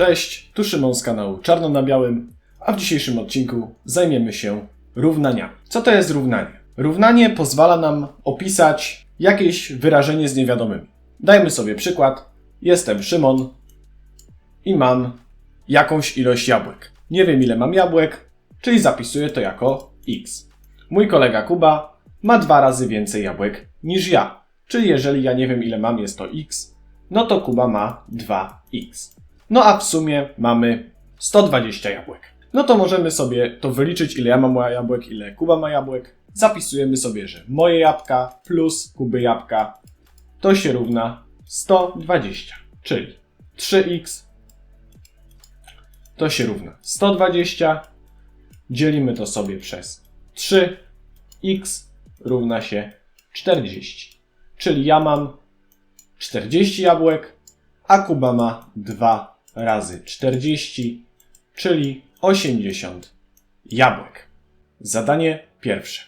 Cześć, tu Szymon z kanału Czarno na Białym, a w dzisiejszym odcinku zajmiemy się równaniami. Co to jest równanie? Równanie pozwala nam opisać jakieś wyrażenie z niewiadomymi. Dajmy sobie przykład. Jestem Szymon i mam jakąś ilość jabłek. Nie wiem ile mam jabłek, czyli zapisuję to jako x. Mój kolega Kuba ma dwa razy więcej jabłek niż ja, czyli jeżeli ja nie wiem ile mam, jest to x, no to Kuba ma 2x. No a w sumie mamy 120 jabłek. No to możemy sobie to wyliczyć, ile ja mam jabłek, ile Kuba ma jabłek. Zapisujemy sobie, że moje jabłka plus Kuby jabłka to się równa 120, czyli 3x to się równa 120. Dzielimy to sobie przez 3. x równa się 40. Czyli ja mam 40 jabłek, a Kuba ma 2 razy 40, czyli 80 jabłek. Zadanie pierwsze.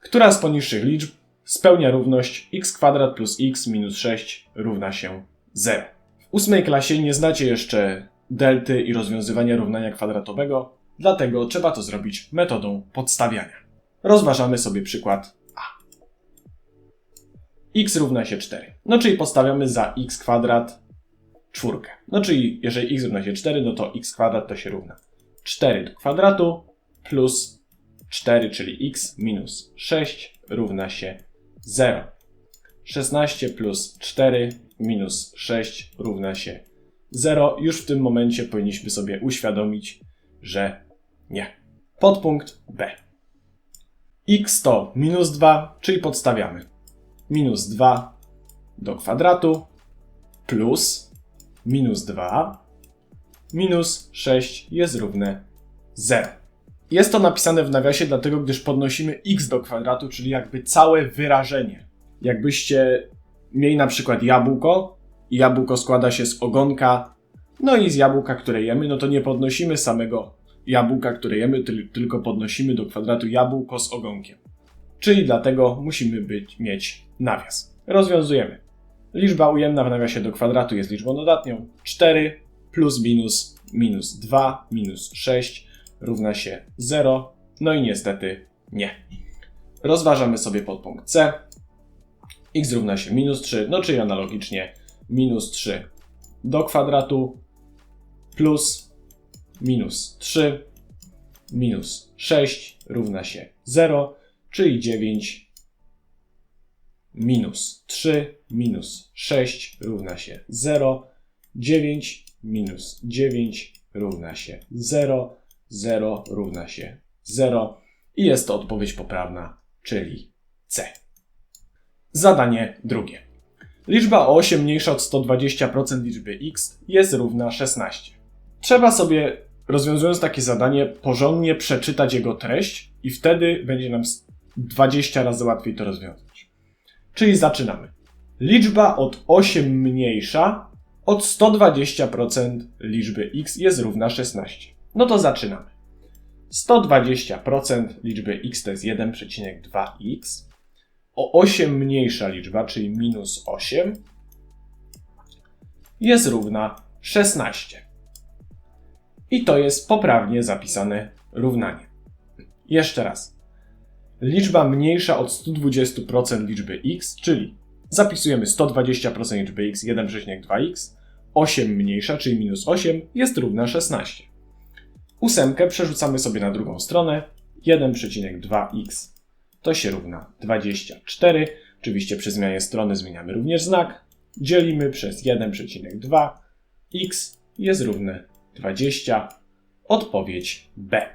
Która z poniższych liczb spełnia równość x kwadrat plus x minus 6 równa się 0? W ósmej klasie nie znacie jeszcze delty i rozwiązywania równania kwadratowego, dlatego trzeba to zrobić metodą podstawiania. Rozważamy sobie przykład A. x równa się 4. No czyli podstawiamy za x kwadrat czwórkę. No czyli jeżeli x równa się 4, no to x kwadrat to się równa 4 do kwadratu plus 4, czyli x minus 6 równa się 0. 16 plus 4 minus 6 równa się 0. Już w tym momencie powinniśmy sobie uświadomić, że nie. Podpunkt B. x to minus 2, czyli podstawiamy minus 2 do kwadratu plus minus 2 minus 6 jest równe 0. Jest to napisane w nawiasie dlatego, gdyż podnosimy x do kwadratu, czyli jakby całe wyrażenie. Jakbyście mieli na przykład jabłko i jabłko składa się z ogonka, no i z jabłka, które jemy, no to nie podnosimy samego jabłka, które jemy, tylko podnosimy do kwadratu jabłko z ogonkiem. Czyli dlatego musimy być, mieć nawias. Rozwiązujemy. Liczba ujemna w nawiasie do kwadratu jest liczbą dodatnią. 4 plus minus minus 2 minus 6 równa się 0. No i niestety nie. Rozważamy sobie podpunkt C. x równa się minus 3, no czyli analogicznie minus 3 do kwadratu plus minus 3 minus 6 równa się 0, czyli 9 minus 3 minus 6 równa się 0, 9 minus 9 równa się 0, 0 równa się 0 i jest to odpowiedź poprawna, czyli C. Zadanie drugie. Liczba o 8 mniejsza od 120% liczby x jest równa 16. Trzeba sobie, rozwiązując takie zadanie, porządnie przeczytać jego treść i wtedy będzie nam 20 razy łatwiej to rozwiązać. Czyli zaczynamy. Liczba od 8 mniejsza od 120% liczby x jest równa 16. No to zaczynamy. 120% liczby x to jest 1,2x. O 8 mniejsza liczba, czyli minus 8, jest równa 16. I to jest poprawnie zapisane równanie. Jeszcze raz. Liczba mniejsza od 120% liczby x, czyli zapisujemy 120% liczby x 1,2x, 8 mniejsza, czyli minus 8, jest równa 16. Ósemkę przerzucamy sobie na drugą stronę. 1,2x to się równa 24. Oczywiście przy zmianie strony zmieniamy również znak. Dzielimy przez 1,2. x jest równe 20. Odpowiedź B.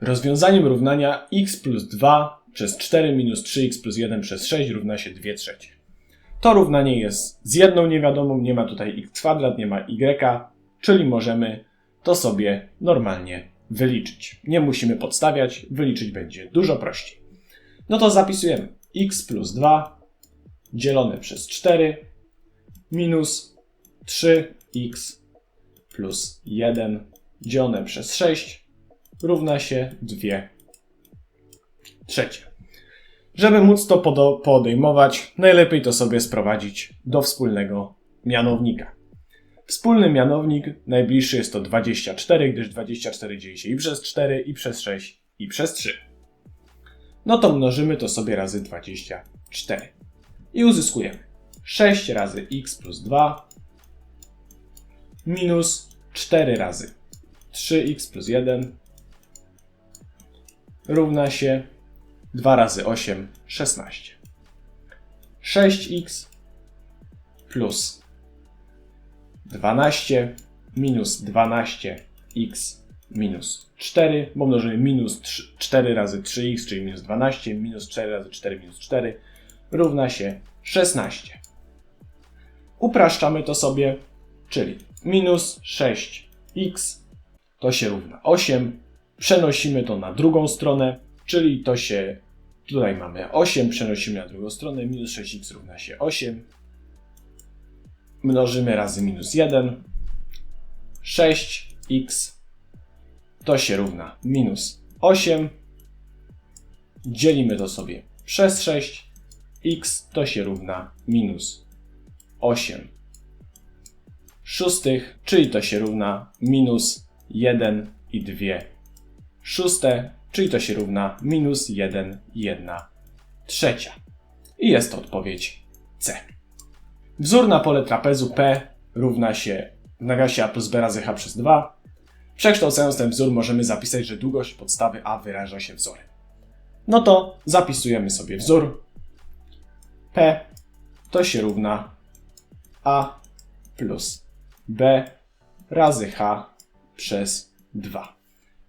Rozwiązaniem równania x plus 2 przez 4 minus 3x plus 1 przez 6 równa się 2 trzecie. To równanie jest z jedną niewiadomą, nie ma tutaj x kwadrat, nie ma y, czyli możemy to sobie normalnie wyliczyć. Nie musimy podstawiać, wyliczyć będzie dużo prościej. No to zapisujemy x plus 2 dzielone przez 4 minus 3x plus 1 dzielone przez 6 równa się 2 trzecie. Żeby móc to podejmować, najlepiej to sobie sprowadzić do wspólnego mianownika. Wspólny mianownik najbliższy jest to 24, gdyż 24 dzieje się i przez 4, i przez 6, i przez 3. No to mnożymy to sobie razy 24. I uzyskujemy 6 razy x plus 2 minus 4 razy 3x plus 1 równa się 2 razy 8, 16. 6x plus 12 minus 12x minus 4, bo mnożymy minus 3, 4 razy 3x, czyli minus 12, minus 4 razy 4 minus 4 równa się 16. Upraszczamy to sobie, czyli minus 6x to się równa 8. Przenosimy to na drugą stronę, czyli to się tutaj mamy 8, przenosimy na drugą stronę, minus 6x równa się 8. Mnożymy razy minus 1. 6x to się równa minus 8. Dzielimy to sobie przez 6. x to się równa minus 8 szóstych, czyli to się równa minus 1 i 2 szóste, czyli to się równa minus 1 i 1 trzecia. I jest to odpowiedź C. Wzór na pole trapezu P równa się w nawiasie a plus b razy h przez 2. Przekształcając ten wzór możemy zapisać, że długość podstawy a wyraża się wzorem. No to zapisujemy sobie wzór. P to się równa a plus b razy h przez 2.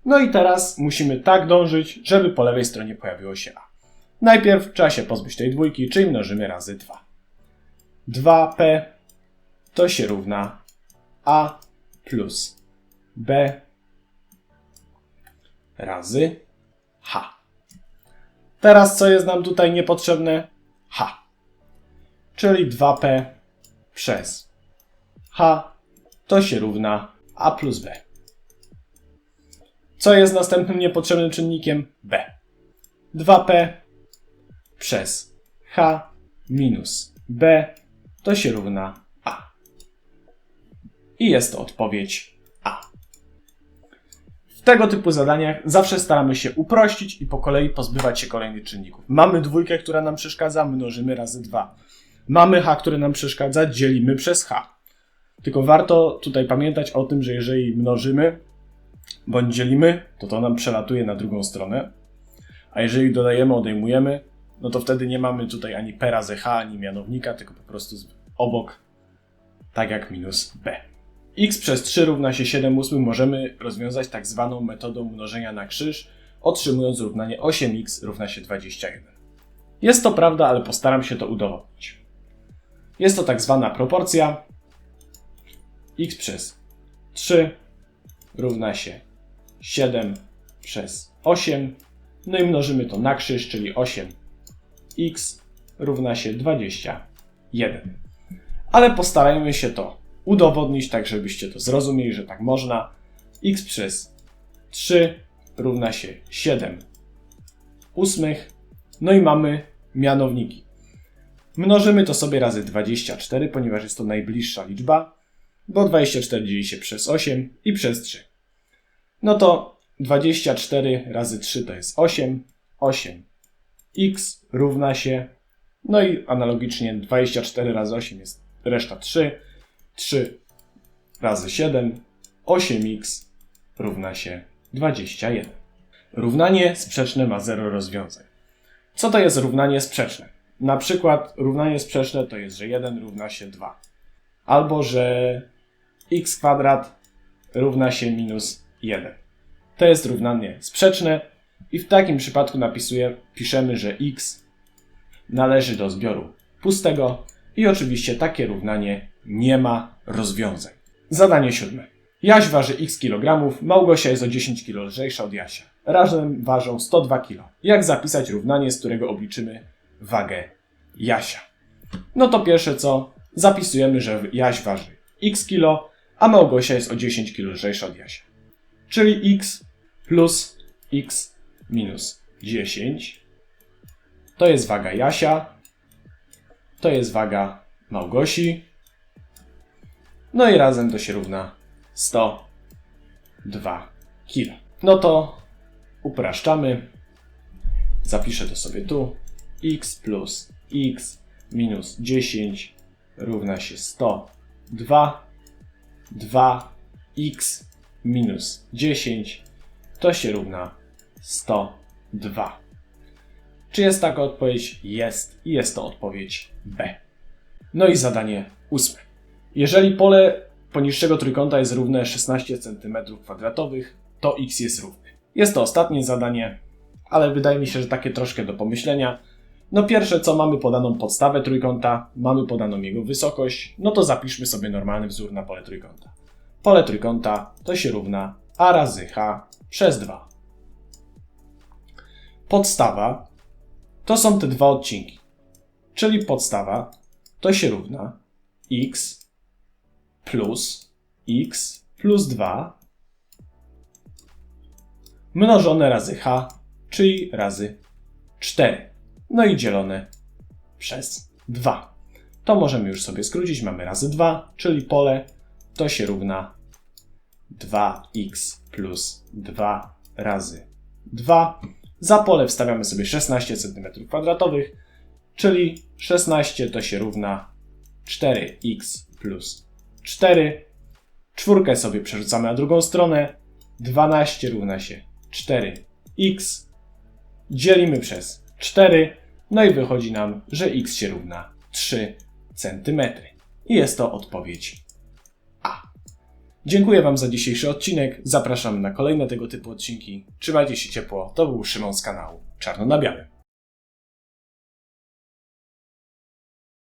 No i teraz musimy tak dążyć, żeby po lewej stronie pojawiło się a. Najpierw trzeba się pozbyć tej dwójki, czyli mnożymy razy 2. 2p to się równa a plus b razy h. Teraz co jest nam tutaj niepotrzebne? h. Czyli 2p przez h to się równa a plus b. Co jest następnym niepotrzebnym czynnikiem? b. 2p przez h minus b to się równa a. I jest to odpowiedź a. W tego typu zadaniach zawsze staramy się uprościć i po kolei pozbywać się kolejnych czynników. Mamy dwójkę, która nam przeszkadza, mnożymy razy 2. Mamy h, który nam przeszkadza, dzielimy przez h. Tylko warto tutaj pamiętać o tym, że jeżeli mnożymy bądź dzielimy, to to nam przelatuje na drugą stronę. A jeżeli dodajemy, odejmujemy, no to wtedy nie mamy tutaj ani p razy h, ani mianownika, tylko po prostu obok, tak jak minus b. x przez 3 równa się 7 ósmych możemy rozwiązać tak zwaną metodą mnożenia na krzyż, otrzymując równanie 8x równa się 21. Jest to prawda, ale postaram się to udowodnić. Jest to tak zwana proporcja x przez 3 równa się 7 przez 8. No i mnożymy to na krzyż, czyli 8x równa się 21. Ale postarajmy się to udowodnić, tak żebyście to zrozumieli, że tak można. x przez 3 równa się 7 ósmych. No i mamy mianowniki. Mnożymy to sobie razy 24, ponieważ jest to najbliższa liczba, bo 24 dzieli się przez 8 i przez 3. No to 24 razy 3 to jest 8. 8. x równa się. No i analogicznie 24 razy 8 jest reszta 3. 3 razy 7. 8x równa się 21. Równanie sprzeczne ma 0 rozwiązań. Co to jest równanie sprzeczne? Na przykład równanie sprzeczne to jest, że 1 równa się 2. Albo, że x kwadrat równa się minus 1. To jest równanie sprzeczne i w takim przypadku napisuję, piszemy, że x należy do zbioru pustego i oczywiście takie równanie nie ma rozwiązań. Zadanie siódme. Jaś waży x kg, Małgosia jest o 10 kg lżejsza od Jasia. Razem ważą 102 kg. Jak zapisać równanie, z którego obliczymy wagę Jasia? No to pierwsze co, zapisujemy, że Jaś waży x kilo, a Małgosia jest o 10 kg lżejsza od Jasia. Czyli x plus x minus 10 to jest waga Jasia, to jest waga Małgosi. No i razem to się równa 102 kg. No to upraszczamy. Zapiszę to sobie tu. x plus x minus 10 równa się 102. 2x minus 10 to się równa 102. Czy jest taka odpowiedź? Jest. I jest to odpowiedź B. No i zadanie ósme. Jeżeli pole poniższego trójkąta jest równe 16 cm2, to x jest równy. Jest to ostatnie zadanie, ale wydaje mi się, że takie troszkę do pomyślenia. No pierwsze co, mamy podaną podstawę trójkąta, mamy podaną jego wysokość, no to zapiszmy sobie normalny wzór na pole trójkąta. Pole trójkąta to się równa a razy h przez 2. Podstawa to są te dwa odcinki. Czyli podstawa to się równa x plus x plus 2 mnożone razy h, czyli razy 4. No i dzielone przez 2. To możemy już sobie skrócić. Mamy razy 2, czyli pole to się równa 2x plus 2 razy 2. Za pole wstawiamy sobie 16 cm2, czyli 16 to się równa 4x plus 4. Czwórkę sobie przerzucamy na drugą stronę. 12 równa się 4x. Dzielimy przez 4. No i wychodzi nam, że x się równa 3 cm. I jest to odpowiedź A. Dziękuję Wam za dzisiejszy odcinek. Zapraszam na kolejne tego typu odcinki. Trzymajcie się ciepło. To był Szymon z kanału Czarno na Białym.